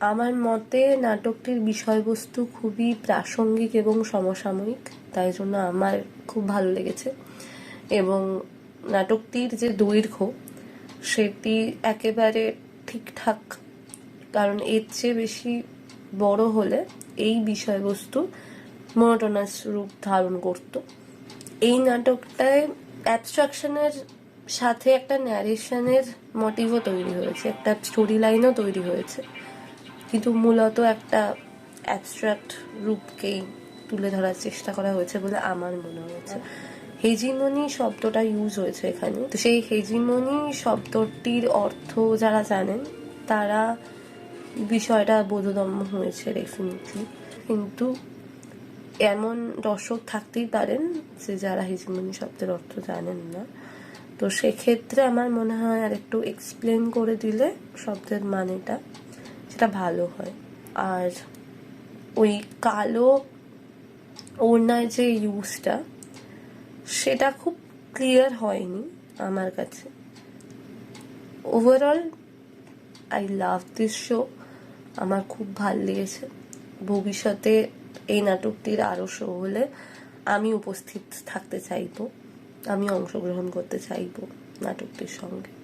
আমার মতে নাটকটির বিষয়বস্তু খুবই প্রাসঙ্গিক এবং সমসাময়িক, তাই জন্য আমার খুব ভালো লেগেছে। এবং নাটকটির যে দৈর্ঘ্য, সেটি একেবারে ঠিকঠাক, কারণ এর চেয়ে বেশি বড় হলে এই বিষয়বস্তু মনোটোনাস রূপ ধারণ করত। এই নাটকটায় অ্যাবস্ট্রাকশনের সাথে একটা ন্যারেশনের মোটিভও তৈরি হয়েছে, একটা স্টোরি লাইনও তৈরি হয়েছে। কিন্তু মূলত একটা অ্যাবস্ট্রাক্ট রূপকেই তুলে ধরার চেষ্টা করা হয়েছে বলে আমার মনে হয়েছে। হেজিমনি শব্দটা ইউজ হয়েছে এখানে। তো সেই হেজিমনি শব্দটির অর্থ যারা জানেন, তারা বিষয়টা বোধগম্য হয়েছে ডেফিনেটলি কিন্তু এমন দর্শক থাকতেই পারেন যে যারা হেজিমনি শব্দের অর্থ জানেন না। তো সেক্ষেত্রে আমার মনে হয় আর একটু এক্সপ্লেন করে দিলে শব্দের মানেটা। সেটা ভালো হয়। আর ওই কালো ওড়নার যে ইউজটা সেটা খুব ক্লিয়ার হয়নি আমার কাছে। Overall I love this show আমার খুব ভালো লেগেছে। ভবিষ্যতে এই নাটকটির আরও শো হলে আমি উপস্থিত থাকতে চাইব। আমি অংশগ্রহণ করতে চাইব নাটকটির সঙ্গে।